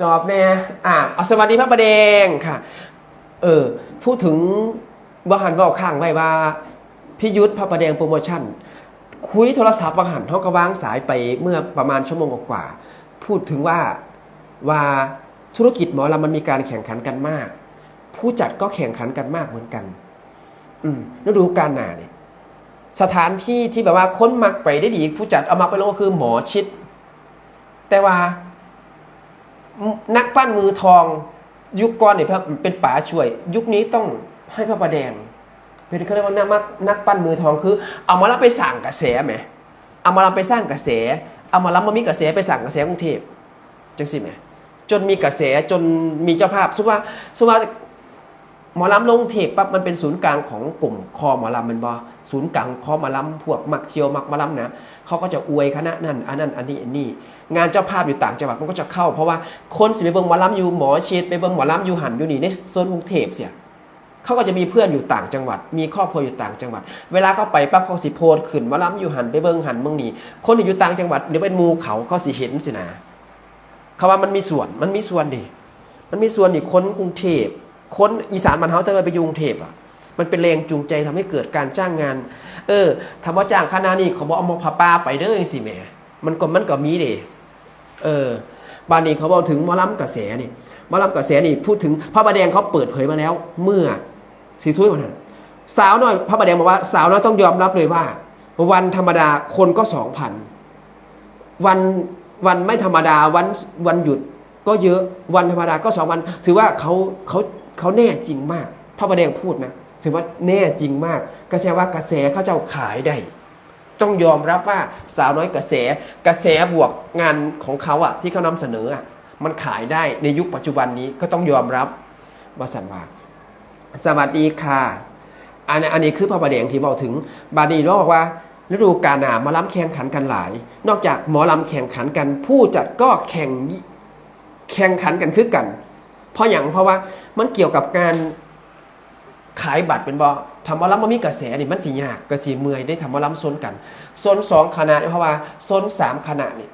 จอบแน่อ่าเอาสวัสดีพระประแดงค่ะ เออ พูดถึงวังหันว่าข้างไว้ว่าพิยุทธพระประแดงโปรโมชั่น คุยโทรศัพท์วังหันเขาก็วางสายไปเมื่อประมาณชั่วโมงกว่า พูดถึงว่าว่าธุรกิจหมอลำมันมีการแข่งขันกันมาก ผู้จัดก็แข่งขันกันมากเหมือนกัน อืมฤดูกาลหนาเนี่ยสถานที่ที่แบบว่าค้นมักไปได้ดี ผู้จัดเอามาไปลงก็คือหมอชิด แต่ว่า นักปั้นมือทอง ยุคก่อนเนี่ยเป็นป๋าช่วย ยุคนี้ต้องให้พระประแดงเป็นเขาเรียกว่านักนักปั้นมือทองคือ เอามาแล้วไปสั่งกระแสไหมเอามาแล้วไปสร้างกระแส เอามาแล้วมามีกระแสไปสั่งกระแสกรุงเทพจังสิไหมจนมีกระแสจนมีเจ้าภาพสุว่าสุว่าหมอลำลงเทปปั๊บมันเป็นศูนย์กลางของกลุ่มคอหมอลำมันบอศูนย์กลางคอหมอลำพวกมักเที่ยวมักหมอลำนะเขาก็จะอวยคณะนั่นอันนั้นอันนี้อันนี้ งานเจ้าภาพอยู่ต่างจังหวัดมันก็จะเข้า เพราะว่าคนสิไปเบิ่งหมอลำอยู่หมอเชดไปเบิ่งหมอลำอยู่หันอยู่นี่ในโซนกรุงเทพเสียเขาก็จะมีเพื่อนอยู่ต่างจังหวัด มีครอบครัวอยู่ต่างจังหวัด เวลาเขาไปปั๊บเขาสิโพสต์ขึ้นหมอลำอยู่หันไปเบิ่งหันเมืองนี่คนที่อยู่ต่างจังหวัดเดี๋ยวเป็นมูเขาเขาสิเห็นสินะเขาว่ามันมีส่วนมันมีส่วนดิมันมีส่วนอีกคนกรุงเทพคนอีสานมันเฮาแต่ไปยกรุงเทพอะมันเป็นแรงจูงใจทำให้เกิดการจ้างงาน เออทำว่าจ้างคณะนี่เขาบอกเอามาพาปาไปเด้อสิแม่มันก็มันก็มีเด้ เออบานนี้เขาบอกถึงมอลำกระแสนี่มอลำกระแสนี่พูดถึงพระประแดงเขาเปิดเผยมาแล้ว เมื่อสี่ทุ่มวันนั้นสาวน้อยพระประแดงบอกว่า สาวน้อยต้องยอมรับเลยว่า วันธรรมดาคนก็สองพันวันวันไม่ธรรมดาวันวันหยุดก็เยอะวันธรรมดาก็สองวัน ถือว่าเขาเขาเขาแน่จริงมาก พระประแดงพูดนะถือว่าแน่จริงมาก กระแสว่ากระแสเขาเจ้าขายได้ ต้องยอมรับว่าสาวน้อยกระแสกระแสบวกงานของเขาอะที่เขานำเสนออะมันขายได้ในยุคปัจจุบันนี้ก็ต้องยอมรับว่าสันว่าสวัสดีค่ะอันนี้อันนี้คือพระประแดงที่บอกถึง บาดีนบอกว่าฤดูกาลหนาหมาล้ำแข่งขันกันหลาย นอกจากหมอลำแข่งขันกัน ผู้จัดก็แข่งแข่งขันกันคือกัน เพราะอย่างเพราะว่ามันเกี่ยวกับการ ขายบัตรเป็นบอทำหมาล้ำมันมีกระแสนี่มันสิยากกระสีเมื่อยได้ทำหมาล้ำโซนกันโซนสองคณะเพราะว่าโซนสามคณะนี่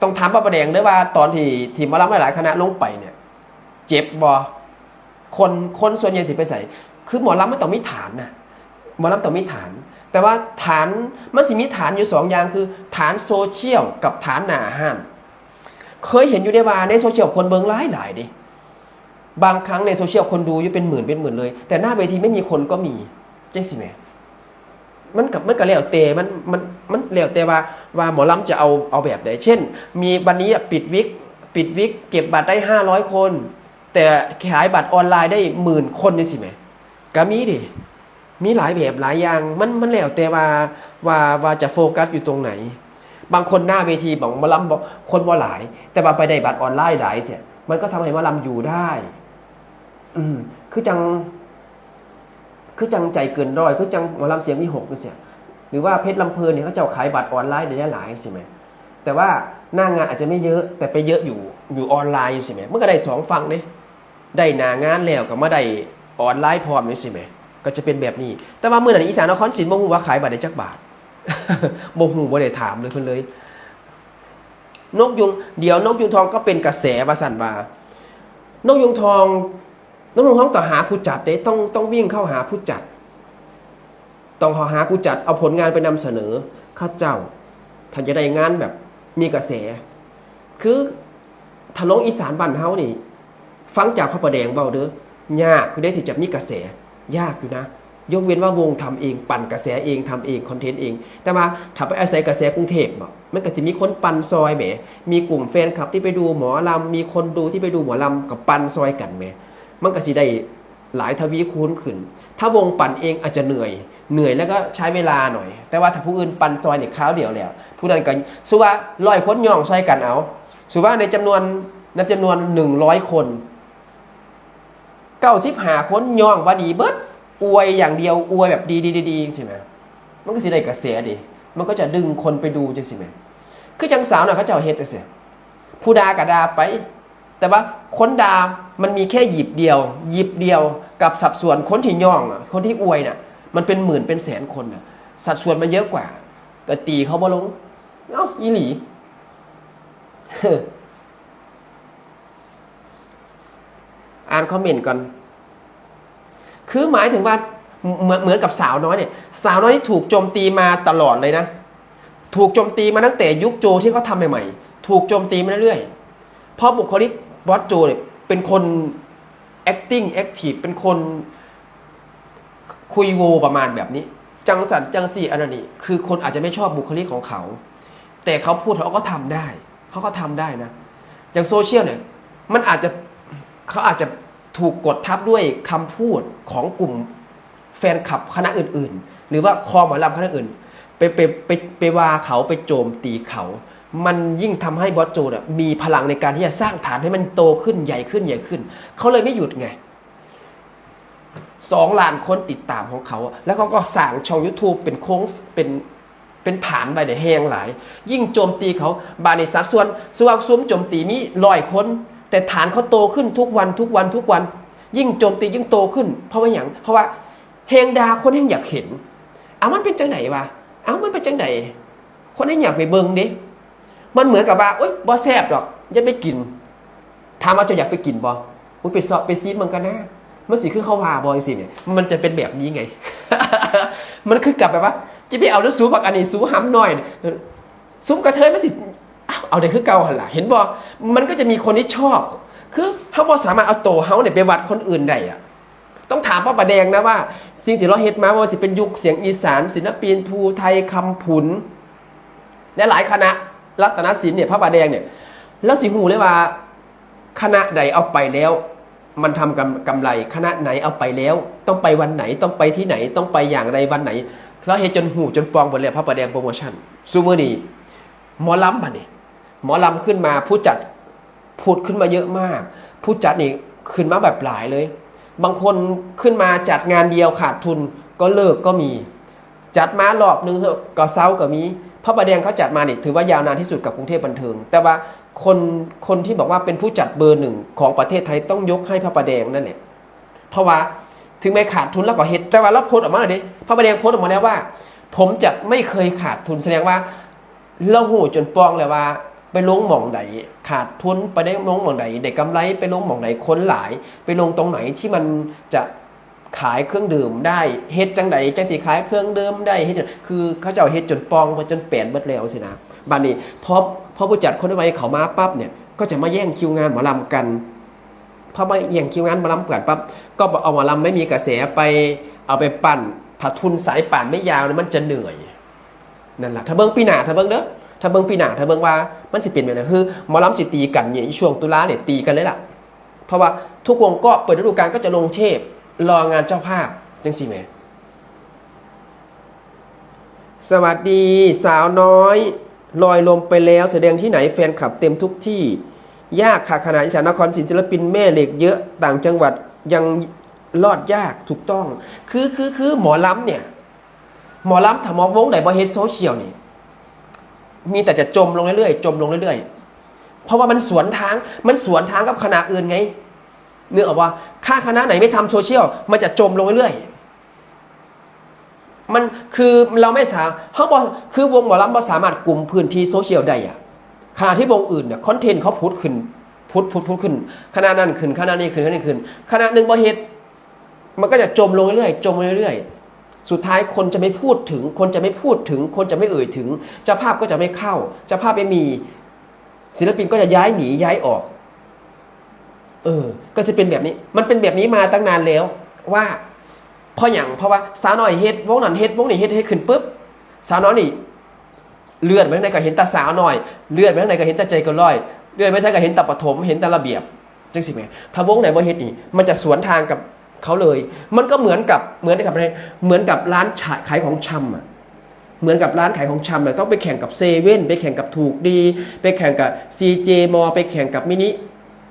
ต้องถามพระประแดงด้วยว่าตอนที่ทีมหมาล้ำหลายๆคณะลงไปเนี่ย เจ็บบอคนคนส่วนใหญ่สิไปใส่ คือหมอลำมันต้องมีฐานนะหมอลำต้องมีฐาน แต่ว่าฐานมันสิมีฐานอยู่สองอย่างคือ ฐานโซเชียลกับฐานหนาห้านเคยเห็นอยู่ในว่าในโซเชียลคนเบิงหลายหลายดิ บางครั้งในโซเชียลคนดูอยู่เป็นหมื่นเป็นหมื่นเลย แต่หน้าเวทีไม่มีคนก็มีจังสิแม่มันกับมันก็แล้วแต่มันมันมันแล้วแต่ว่าว่าหมอลำจะเอาเอาแบบไหนเช่น มีวันนี้ปิดวิกปิดวิกเก็บบัตรได้ห้าร้อยคน แต่ขายบัตรออนไลน์ได้หมื่นคนนี่สิแม่ก็มีดิมีหลายแบบหลายอย่างมันมันแล้วแต่ว่าว่าว่าจะโฟกัสอยู่ตรงไหน บางคนหน้าเวทีบอกมาลำบอกคนว่าหลาย แต่ว่าไปได้บัตรออนไลน์หลายเสียมันก็ทำให้มาลำอยู่ได้ อืมคือจัง คือจังใจเกินร้อย คือจังหมอลำเสียงมีหกเสียหรือว่าเพชรลำเพลินเนี่ยเขาเจ้าขายบัตรออนไลน์ได้หลายใช่ไหมแต่ว่าหน้างานอาจจะไม่เยอะแต่ไปเยอะอยู่อยู่ออนไลน์ใช่ไหมเมันก็ได้สองฟังเนี่ยได้หน้างานแล้วกับมาได้ออนไลน์พร้อมนี่ใช่ไหมก็จะเป็นแบบนี้ แต่ว่าเมื่อไหร่อีสานนครศรีบ่ฮู้ว่าขายบัตรได้จักบาทบ่ฮู้บ่ได้ถามเลยเพิ่นเลย นกยุงเดี๋ยวนกยุงทองก็เป็นกระแสว่าสั่นว่านกยุงทอง นกยุงทองต่อหาผู้จัดเด้ต้องต้องวิ่งเข้าหาผู้จัด ต้องหาผู้จัดเอาผลงานไปนำเสนอข้าเจ้าท่านจะได้งานแบบมีกระแส คือทะลงอีสานบ้านเฮานี่ ฟังจากพระประแดงเบาเด้อยากคือได้ที่จะมีกระแส ยากอยู่นะ ยกเว้นว่าวงทำเอง ปั่นกระแสเองทำเองคอนเทนต์เอง แต่มาถ้าไปอาศัยกระแสกรุงเทพบ่มันก็จะมีคนปั่นซอยแหม มีกลุ่มแฟนคลับที่ไปดูหมอลำมีคนดูที่ไปดูหมอลำกับปั่นซอยกันแหม มันก็สิได้หลายทวีคูณขึ้น ถ้าวงปั่นเองอาจจะเหนื่อย เหนื่อยแล้วก็ใช้เวลาหน่อย แต่ว่าถ้าผู้อื่นปั่นซอยเนี่ยคราวเดียวแล้ว ผู้นั้นก็สุว่าร้อยคนย่องซอยกันเอาสุว่าในจำนวนในจำนวนหนึ่งร้อยคนเก้าสิบหาคนย่องว่าดีเบิดอวยอย่างเดียวอวยแบบดีดีดีๆสิแม่มันก็สิได้กระแสดิมันก็จะดึงคนไปดูจังสิแม่คือจังสาวน่ะเขาเจ้าเฮ็ดจังซี่ผู้ดากระดาไป แต่ว่าคนดามันมีแค่หยิบเดียว หยิบเดียวกับสัดส่วนคนที่ย่องอะคนที่อวยน่ะ มันเป็นหมื่นเป็นแสนคนน่ะ สัดส่วนมันเยอะกว่า ก็ตีเขาบ่ลงเอ้าอีหลีอ่านคอมเมนต์ก่อน คือหมายถึงว่าเหมือนเหมือนกับสาวน้อยเนี่ย สาวน้อยที่ถูกโจมตีมาตลอดเลยนะ ถูกโจมตีมาตั้งแต่ยุคโจที่เขาทำใหม่ๆ ถูกโจมตีมาเรื่อยๆ เพราะบุคลิก บอสโจเนี่ยเป็นคน acting active เป็นคนคุยโวประมาณแบบนี้ จังสันจังสีอันนั้นนี่คือคนอาจจะไม่ชอบบุคลิกของเขา แต่เขาพูดเขาก็ทำได้เขาก็ทำได้นะอย่างโซเชียลเนี่ยมันอาจจะเขาอาจจะถูกกดทับด้วยคำพูดของกลุ่มแฟนคลับคณะอื่น ๆ หรือว่าคอหมอลำคณะอื่น ไปไปไปไปว่าเขาไปโจมตีเขา มันยิ่งทำให้บอสโจนมีพลังในการที่จะสร้างฐานให้มันโตขึ้นใหญ่ขึ้นใหญ่ขึ้น เขาเลยไม่หยุดไงสองล้านคนติดตามของเขา แล้วเขาก็สั่งช่อง YouTube เป็นโค้งเป็นเป็นฐานไปในแหงหลาย ยิ่งโจมตีเขาบานิสัดส่วนส่วนซุ้มโจมตีมีร้อยคน แต่ฐานเขาโตขึ้นทุกวันทุกวันทุกวัน ยิ่งโจมตียิ่งโตขึ้น เพราะว่าอย่างเพราะว่าเฮงดาคนแห่งอยากเห็นเอามันเป็นจังไหนวะเอามันเป็นจังไหนคนแห่งอยากไปเบิ่งดิ มันเหมือนกับว่าโอ๊ยบ่แซ่บดอกอย่าไปกินถามว่าจะอยากไปกินบ่อุ๊ยไปซอไปซีดมันกันนะมันสิคือเขาว่าบอยสิเนี่ยมันจะเป็นแบบนี้ไง มันคือกลับแบบว่าจะไปเอาแล้วสูบักอันนี้สูห้ำหน่อยซุ้มกระเทยมันสิเอาเด็กคือเก่าหันล่ะเห็นบอมันก็จะมีคนที่ชอบ คือเขาบอสามารถเอาโตเขาเนี่ยไปวัดคนอื่นได้อะต้องถามพ่อประแดงนะว่า สิ่งที่เราเฮ็ดมาว่าสิเป็นยุคเสียงอีสานศิลปินภูไทยคำผุนและหลายคณะ รัตนศิลป์เนี่ยพระประแดงเนี่ย แล้วสิงหูเลยว่า คณะใดเอาไปแล้ว มันทำกำกำไรคณะไหนเอาไปแล้ว ต้องไปวันไหนต้องไปที่ไหนต้องไปอย่างไรวันไหนแล้วเฮดจนหูจนปองหมดเลยพระประแดงโปรโมชั่นซูเมอร์นีหมอลำบัดนี่ยหมอลำขึ้นมาผู้จัดพูดขึ้นมาเยอะมาก ผู้จัดนี่ขึ้นมาแบบหลายเลย บางคนขึ้นมาจัดงานเดียวขาดทุนก็เลิกก็มี จัดมารอบนึงเถอะก็เศร้าก็มี พระประแดงเขาจัดมาเนี่ยถือว่ายาวนานที่สุดกับกรุงเทพบันเทิง แต่ว่าคนคนที่บอกว่าเป็นผู้จัดเบอร์หนึ่งของประเทศไทยต้องยกให้พระประแดงนั่นแหละเพราะว่าถึงแม้ขาดทุนแล้วก็เฮ็ดแต่ว่าเราโพสต์ออกมาหน่อยดิพระประแดงโพสออกมาแล้วว่า ผมจะไม่เคยขาดทุนแสดงว่าเราหูจนปองเลยว่าไปลงหม่องไหนขาดทุนไปได้ลงหม่องไหนได้กำไรไปลงหม่องไหนค้นหลาย ไปลงตรงไหนที่มันจะ ขายเครื่องดื่มได้เฮ็ดจังไดจังสิขายเครื่องดื่มได้เฮ็ดจังคือเขาเจ้าเฮ็ดจนปองไปจนแปนเบิดแล้วสินะบัดนี้พอพอผู้จัดคนใหม่เขามาปั๊บเนี่ยก็จะมาแย่งคิวงานหมอลำกันพอมาแย่งคิวงานหมอลำกันปั๊บก็เอาหมอลำไม่มีกระแสไปเอาไปปั่นถ้าทุนสายป่านไม่ยาวเนี่ยมันจะเหนื่อยนั่นแหละถ้าเบิ้งปีหนาถ้าเบิ้งเด้อถ้าเบิ้งปีหนาถ้าเบิ้งว่ามันสิเปลี่ยนไปนะคือหมอลำสิตีกันเนี่ยช่วงตุลาเนี่ยตีกันเลยล่ะ เพราะว่าทุกวงก็เปิดฤดูกาลก็จะลงเทพ รองานเจ้าภาพจังสิแม่สวัสดีสาวน้อย ลอยลมไปแล้วแสดงที่ไหนแฟนคลับเต็มทุกที่ ยากค่ะขนาดอีสานนครศรีศิลปินแม่เหล็กเยอะต่างจังหวัดยังรอดยากถูกต้อง คือคือคือหมอลำเนี่ย หมอลำถามอวงไหนบอเฮดโซเชียลนี่มีแต่จะจมลงเรื่อยๆจมลงเรื่อยๆ เพราะว่ามันสวนทางมันสวนทางกับคณะอื่นไง เนื่องจากว่าถ้าคณะไหนไม่ทำโซเชียลมันจะจมลงเรื่อยๆมันคือเราไม่สามเขาบอกคือวงหมอลำเราสามารถกลุ่มพื้นที่โซเชียลได้อะขณะที่วงอื่นเนี่ยคอนเทนต์เขาพุทขึ้นพุทพุทพุทขึ้นคณะนั้นขึ้นคณะนี้ขึ้นคณะนี้ขึ้นคณะหนึ่งบอเฮดมันก็จะจมลงเรื่อยๆจมลงเรื่อยๆสุดท้ายคนจะไม่พูดถึง คนจะไม่พูดถึง คนจะไม่เอ่ยถึงเจ้าภาพก็จะไม่เข้าเจ้าภาพไม่มี ศิลปินก็จะย้ายหนีย้ายออก เออ ก็จะเป็นแบบนี้ มันเป็นแบบนี้มาตั้งนานแล้วว่าเพราะอย่างเพราะว่าสาวน้อยเฮ็ดวงนั้นเฮ็ดวงนี้เฮ็ดให้ขึ้นปุ๊บสาวน้อยนี่เลื่อนไปทางไหนก็เห็นแตาสาวหน่อย เลื่อนไปทางไหนก็เห็นแตาใจก็ร้อย เลื่อนไปทางไหนก็เห็นแตาปฐมเห็นแตาระเบียบจังสิแม่ถ้าวงไหนบ่เฮ็ดนี่มันจะสวนทางกับเขาเลย มันก็เหมือนกับเหมือนกับอะไรเหมือนกับร้านขายของชำอะเหมือนกับร้านขายของชำเลยต้องไปแข่งกับเซเว่นไปแข่งกับถูกดี ไปแข่งกับ CJ มอไปแข่งกับมินิ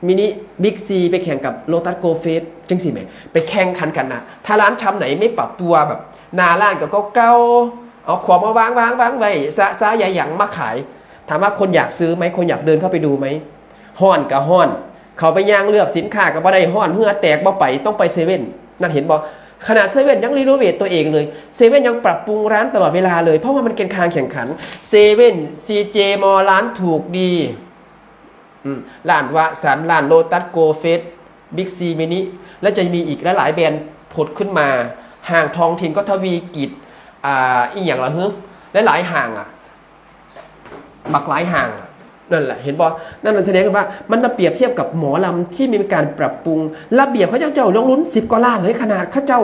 มินิบิ๊กซีไปแข่งกับโ o ตัสโกเฟสจังสิแม่ไปแข่งขันกันนะถ้าร้านชำไหนไม่ปรับตัวแบบนาร้านก็เก่าเอาของมาวางวางวางไว้ซะซะใหญ่หยังมาขาย ถามว่าคนอยากซื้อไหมคนอยากเดินเข้าไปดูไหมห้อนกับห้อน เขาไปย่างเลือกสินค้ากับบ่ได้ห้อนเพื่อแตกบ่ไปต้องไปเซเว่นนั่นเห็นบ่ขนาดเซเว่นยังรีโนเวทตัวเองเลยเซเว่นยังปรับปรุงร้านตลอดเวลาเลย เพราะว่ามันเป็นคางแข่งขันเซเว่นซีเจมอร้านถูกดี ร้านวะสันร้านโลตัสโกเฟสบิ๊กซีมินิและจะมีอีกหลาย ๆ แบรนด์ผุดขึ้นมา ห่างทองถิ่นก็ทวีกิจอ่าอีกอย่างละฮึและหลายห่างอะบักหลายห่างนั่นแหละเห็นบอนั่นแสดงว่ามันมาเปรียบเทียบกับหมอลำที่มีการปรับปรุง ระเบียบเขาเจ้าเจ้าลงลุ้นสิบกว่าล้านเลยขนาดเข้าเจ้า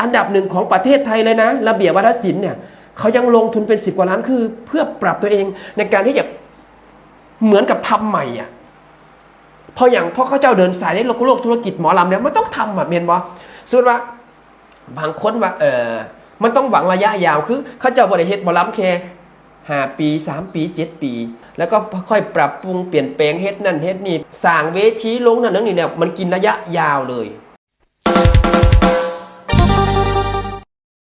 อันดับหนึ่งของประเทศไทยเลยนะ ระเบียบวัฒนศิลป์เนี่ยเขายังลงทุนเป็นสิบกว่าล้านคือ เพื่อปรับตัวเองในการที่จะ เหมือนกับทำใหม่อะพออย่างพ่อเขาเจ้าเดินสายในโลกโลกธุรกิจหมอลำเนี่ยมันต้องทำอะเมียนบอส่วนว่าบางคนว่าเออมันต้องหวังระยะยาวคือเขาเจ้าบริเฮ็ดหมอลำแค่ห้าปีสามปีเจ็ดปี แล้วก็ค่อยปรับปรุงเปลี่ยนแปลงเฮ็ดนั่นเฮ็ดนี่สร้างเวทีลงนั่นนั่นนี่เนี่ยมันกินระยะยาวเลย